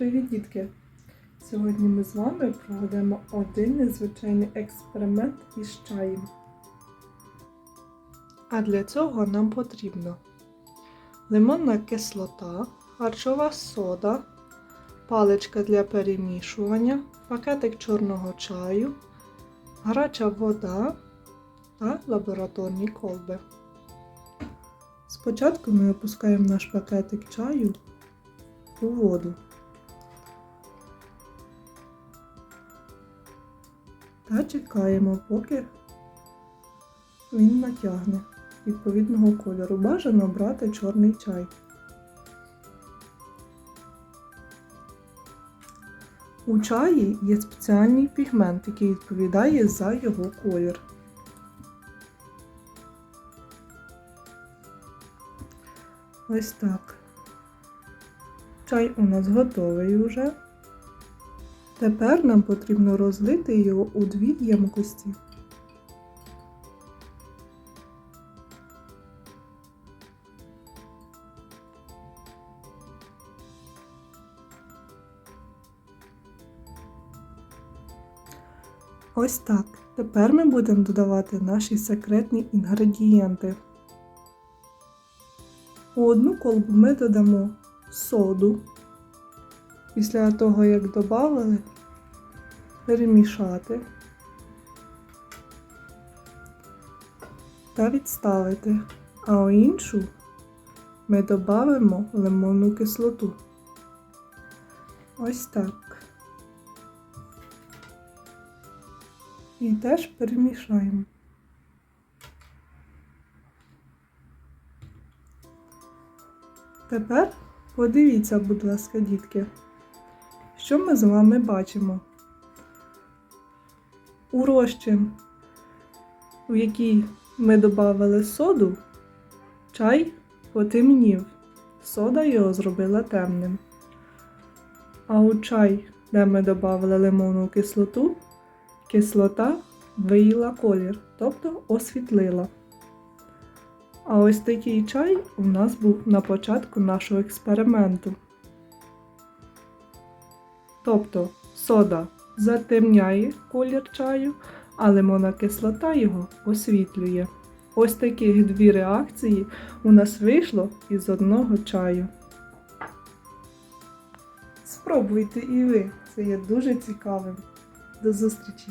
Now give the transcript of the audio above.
Привіт, дітки! Сьогодні ми з вами проведемо один незвичайний експеримент із чаєм. А для цього нам потрібно лимонна кислота, харчова сода, паличка для перемішування, пакетик чорного чаю, гаряча вода та лабораторні колби. Спочатку ми опускаємо наш пакетик чаю у воду. Та чекаємо, поки він натягне відповідного кольору. Бажано брати чорний чай. У чаї є спеціальний пігмент, який відповідає за його колір. Ось так. Чай у нас готовий уже. Тепер нам потрібно розлити його у дві ємкості. Ось так. Тепер ми будемо додавати наші секретні інгредієнти. У одну колбу ми додамо соду. Після того, як додали, перемішати та відставити. А у іншу ми додамо лимонну кислоту. Ось так. І теж перемішаємо. Тепер подивіться, будь ласка, дітки, що ми з вами бачимо. У розчин, в який ми додали соду, чай потемнів. Сода його зробила темним. А у чай, де ми додали лимонну кислоту, кислота виїла колір, тобто освітлила. А ось такий чай у нас був на початку нашого експерименту. Тобто сода затемняє колір чаю, а лимонна кислота його освітлює. Ось таких дві реакції у нас вийшло із одного чаю. Спробуйте і ви, це є дуже цікавим. До зустрічі!